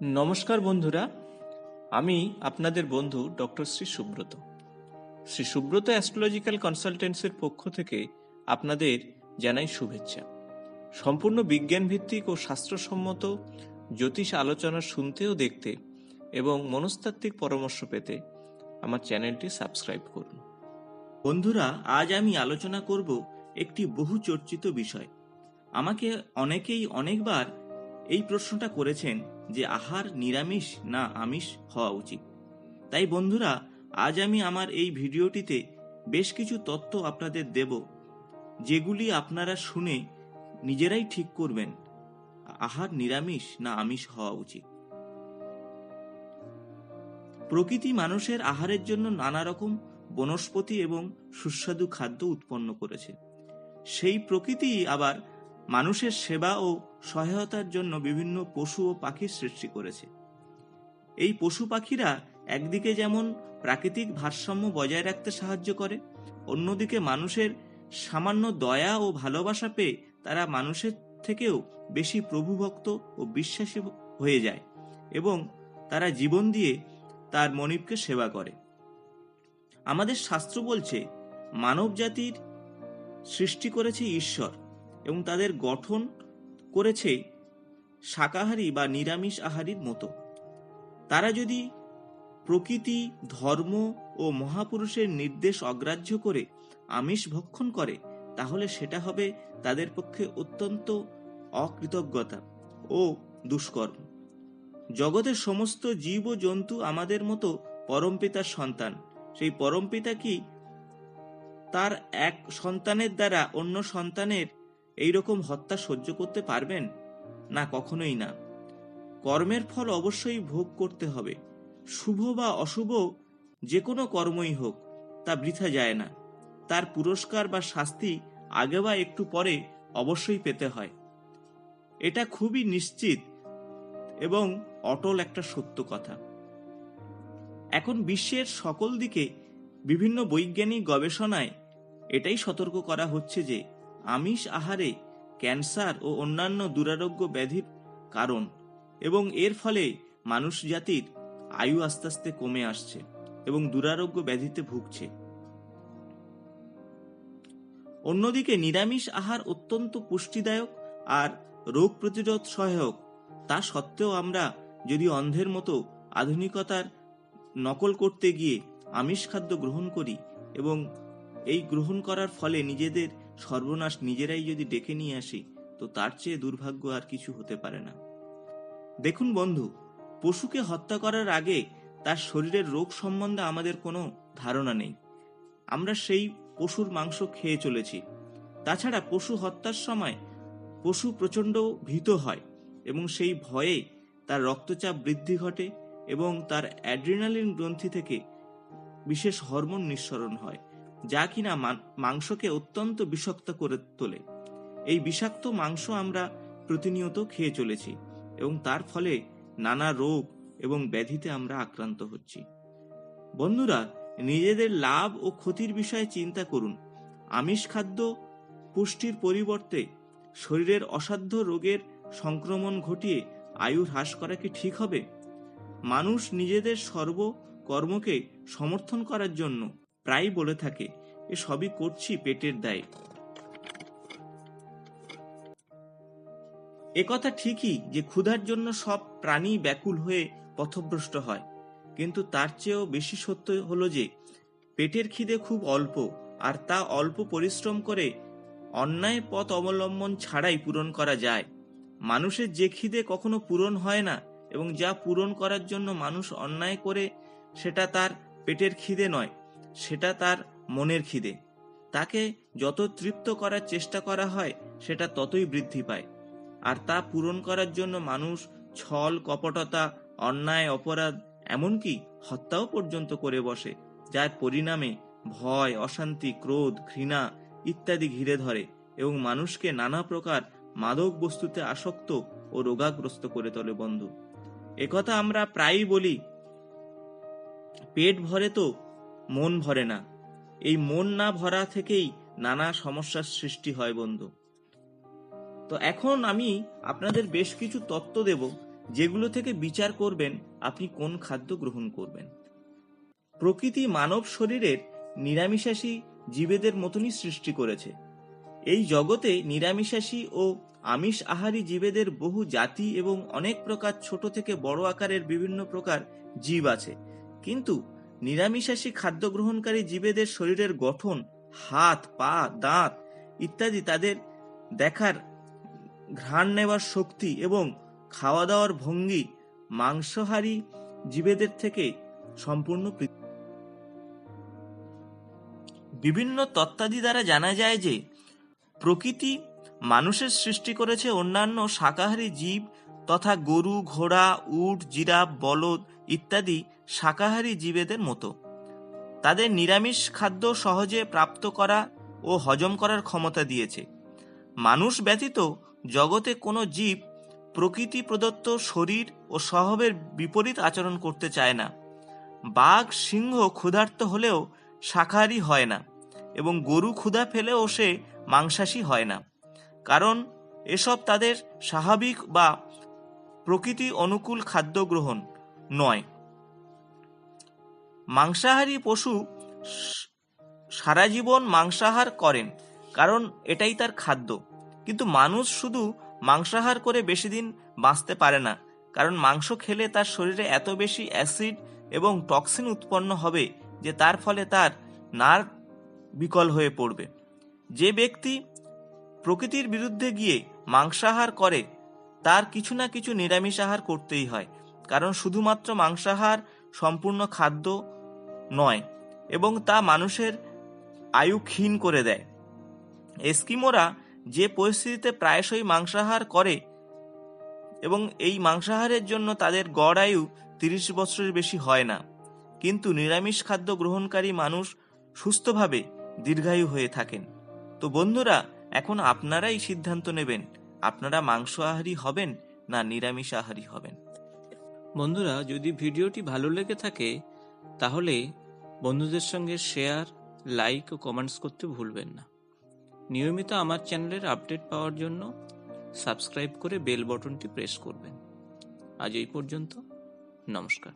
নমস্কার বন্ধুরা, আমি আপনাদের বন্ধু ডক্টর শ্রী সুব্রত। শ্রী সুব্রত অ্যাস্ট্রোলজিক্যাল কনসালটেন্সির পক্ষ থেকে আপনাদের জানাই শুভেচ্ছা। সম্পূর্ণ বিজ্ঞান ভিত্তিক ও শাস্ত্রসম্মত জ্যোতিষ আলোচনা শুনতে ও দেখতে এবং মনস্তাত্ত্বিক পরামর্শ পেতে আমার চ্যানেলটি সাবস্ক্রাইব করুন। বন্ধুরা, আজ আমি আলোচনা করব একটি বহু চর্চিত বিষয়। আমাকে অনেকেই অনেকবার এই প্রশ্নটা করেছেন যে আহার নিরামিষ না আমিষ হওয়া উচিত। তাই বন্ধুরা, আজ আমি আমার এই ভিডিওটিতে বেশ কিছু তথ্য আপনাদের দেব, যেগুলি আপনারা শুনে নিজেরাই ঠিক করবেন, আহার নিরামিষ না আমিষ হওয়া উচিত। প্রকৃতি মানুষের আহারের জন্য নানা রকম বনস্পতি এবং সুস্বাদু খাদ্য উৎপন্ন করেছে। সেই প্রকৃতি আবার মানুষের সেবা ও সহায়তার জন্য বিভিন্ন পশু ও পাখির সৃষ্টি করেছে। এই পশু পাখিরা একদিকে যেমন প্রাকৃতিক ভারসাম্য বজায় রাখতে সাহায্য করে, অন্যদিকে মানুষের সামান্য দয়া ও ভালোবাসা পেয়ে তারা মানুষের থেকেও বেশি প্রভুভক্ত ও বিশ্বাসী হয়ে যায় এবং তারা জীবন দিয়ে তার মনিবকে সেবা করে। আমাদের শাস্ত্র বলছে মানব জাতির সৃষ্টি করেছে ঈশ্বর এবং তাদের গঠন করেছে শাকাহারী বা নিরামিষ আহারীর মতো। তারা যদি প্রকৃতি, ধর্ম ও মহাপুরুষের নির্দেশ অগ্রাহ্য করে আমিষ ভক্ষণ করে, তাহলে সেটা হবে তাদের পক্ষে অত্যন্ত অকৃতজ্ঞতা ও দুষ্কর্ম। জগতের সমস্ত জীব ও জন্তু আমাদের মতো পরমপিতার সন্তান। সেই পরমপিতা কি? তার এক সন্তানের দ্বারা অন্য সন্তানের এই রকম হত্যা সহ্য করতে পারবেন? না, কখনোই না। কর্মের ফল অবশ্যই ভোগ করতে হবে। শুভ বা অশুভ যে কোনো কর্মই হোক, তা বৃথা যায় না। তার পুরস্কার বা শাস্তি আগে বা একটু পরে অবশ্যই পেতে হয়। এটা খুবই নিশ্চিত এবং অটল একটা সত্য কথা। এখন বিশ্বের সকল দিকে বিভিন্ন বৈজ্ঞানিক গবেষণায় এটাই সতর্ক করা হচ্ছে যে আমিষ আহারে ক্যান্সার ও অন্যান্য দুরারোগ্য ব্যাধির কারণ এবং এর ফলে মানুষ জাতির আয়ু আস্তে আস্তে কমে আসছে এবং দুরারোগ্য ব্যাধিতে ভুগছে। অন্যদিকে নিরামিষ আহার অত্যন্ত পুষ্টিদায়ক আর রোগ প্রতিরোধ সহায়ক। তা সত্ত্বেও আমরা যদি অন্ধের মতো আধুনিকতার নকল করতে গিয়ে আমিষ খাদ্য গ্রহণ করি এবং এই গ্রহণ করার ফলে নিজেদের সর্বনাশ নিজেরাই যদি ডেকে নিয়ে আসি, তো তার চেয়ে দুর্ভাগ্য আর কিছু হতে পারে না। দেখুন বন্ধু, পশুকে হত্যা করার আগে তার শরীরের রোগ সম্বন্ধে আমাদের কোনো ধারণা নেই। আমরা সেই পশুর মাংস খেয়ে চলেছি। তাছাড়া পশু হত্যার সময় পশু প্রচণ্ড ভীত হয় এবং সেই ভয়ে তার রক্তচাপ বৃদ্ধি ঘটে এবং তার অ্যাড্রিনালিন গ্রন্থি থেকে বিশেষ হরমোন নিঃসরণ হয়। যা কিনা মাংসকে অত্যন্ত বিষাক্ত করে তোলে। এই বিষাক্ত মাংস আমরা প্রতিনিয়ত খেয়ে চলেছি এবং তার ফলে নানা রোগ এবং ব্যাধিতে আমরা আক্রান্ত হচ্ছি। বন্ধুরা, নিজেদের লাভ ও ক্ষতির বিষয়ে চিন্তা করুন। আমিষ খাদ্য পুষ্টির পরিবর্তে শরীরের অসাধ্য রোগের সংক্রমণ ঘটিয়ে আয়ু হ্রাস করা কি ঠিক হবে? মানুষ নিজেদের সর্ব কর্মকে সমর্থন করার জন্য প্রায় বলে থাকে, এ সবই করছি পেটের দায়। একথা ঠিকই যে ক্ষুধার জন্য সব প্রাণী ব্যাকুল হয়ে পথভ্রষ্ট হয়। কিন্তু তার চেয়েও বেশি সত্য হলো যে, পেটের খিদে খুব অল্প, আর তা অল্প পরিশ্রম করে অন্যায় পথ অবলম্বন ছাড়াই পূরণ করা যায়। মানুষের যে খিদে কখনো পূরণ হয় না, এবং যা পূরণ করার জন্য মানুষ অন্যায় করে, সেটা তার পেটের খিদে নয়। সেটা তার মনের খিদে। তাকে যত তৃপ্ত করার চেষ্টা করা হয়, সেটা ততই বৃদ্ধি পায়। আর তা পূরণ করার জন্য মানুষ ছল, কপটতা, অন্যায়, অপরাধ, এমনকি হত্যাও পর্যন্ত করে বসে, যার পরিণামে ভয়, অশান্তি, ক্রোধ, ঘৃণা ইত্যাদি ঘিরে ধরে এবং মানুষকে নানা প্রকার মাদক বস্তুতে আসক্ত ও রোগাগ্রস্ত করে তোলে বন্ধু। একথা আমরা প্রায়ই বলি, পেট ভরে তো মন ভরে না। এই মন না ভরা থেকেই নানা সমস্যার সৃষ্টি হয় বন্ধু। তো এখন আমি আপনাদের বেশ কিছু তত্ত্ব দেব, যেগুলো থেকে বিচার করবেন আপনি কোন খাদ্য গ্রহণ করবেন। প্রকৃতি মানব শরীরের নিরামিষাশী জীবেদের মতনই সৃষ্টি করেছে। এই জগতে নিরামিষাশী ও আমিষ আহারী জীবেদের বহু জাতি এবং অনেক প্রকার ছোট থেকে বড় আকারের বিভিন্ন প্রকার জীব আছে। কিন্তু নিরামিষাশী খাদ্য গ্রহণকারী জীবেদের শরীরের গঠন, হাত, পা, দাঁত ইত্যাদি তাদের দেখার ঘ্রাণ নেওয়ার শক্তি এবং খাওয়া দাওয়ার ভঙ্গি মাংসহারী জীবেদের থেকে সম্পূর্ণ বিভিন্ন তত্ত্বাদি দ্বারা জানা যায় যে, প্রকৃতি মানুষের সৃষ্টি করেছে অন্যান্য শাকাহারী জীব তথা গরু, ঘোড়া, উট, জিরাফ, বলদ ইত্যাদি শাকাহারী জীবেদের মতো। তাদের নিরামিষ খাদ্য সহজে প্রাপ্ত করা ও হজম করার ক্ষমতা দিয়েছে। মানুষ ব্যতীত জগতে কোনো জীব প্রকৃতি প্রদত্ত শরীর ও স্বভাবের বিপরীত আচরণ করতে চায় না। বাঘ, সিংহ ক্ষুধার্ত হলেও শাকাহারী হয় না এবং গরু ক্ষুধা ফেলেও সে মাংসাশী হয় না। কারণ এসব তাদের স্বাভাবিক বা প্রকৃতি অনুকূল খাদ্য গ্রহণ নয়। মাংসাহারী পশু সারা জীবন মাংসাহার করেন, কারণ এটাই তার খাদ্য। কিন্তু মানুষ শুধু মাংসাহার করে বেশি দিন বাঁচতে পারে না, কারণ মাংস খেলে তার শরীরে এত বেশি অ্যাসিড এবং টক্সিন উৎপন্ন হবে যে তার ফলে তার নার্ভ বিকল হয়ে পড়বে। যে ব্যক্তি প্রকৃতির বিরুদ্ধে গিয়ে মাংসাহার করে, তার কিছু না কিছু নিরামিষ আহার করতেই হয়, কারণ শুধুমাত্র মাংসাহার, সম্পূর্ণ খাদ্য নয়, এবং তা মানুষের আয়ু ক্ষীণ করে দেয়। এস্কিমোরা যে পরিস্থিতিতে প্রায়শই মাংসাহার করে এবং এই মাংসাহারের জন্য তাদের গড় আয়ু তিরিশ বছরের বেশি হয় না, কিন্তু নিরামিষ খাদ্য গ্রহণকারী মানুষ সুস্থভাবে দীর্ঘায়ু হয়ে থাকেন। তো বন্ধুরা, এখন আপনারাই সিদ্ধান্ত নেবেন, আপনারা মাংস আহারী হবেন না নিরামিষ আহারী হবেন। বন্ধুরা, যদি ভিডিওটি ভালো লেগে থাকে, তাহলে বন্ধুদের সঙ্গে শেয়ার লাইক ও কমেন্টস করতে ভুলবেন না। নিয়মিত আমার চ্যানেলের আপডেট পাওয়ার জন্য সাবস্ক্রাইব করে বেল বটনটি প্রেস করবেন। আজ এই পর্যন্ত, নমস্কার।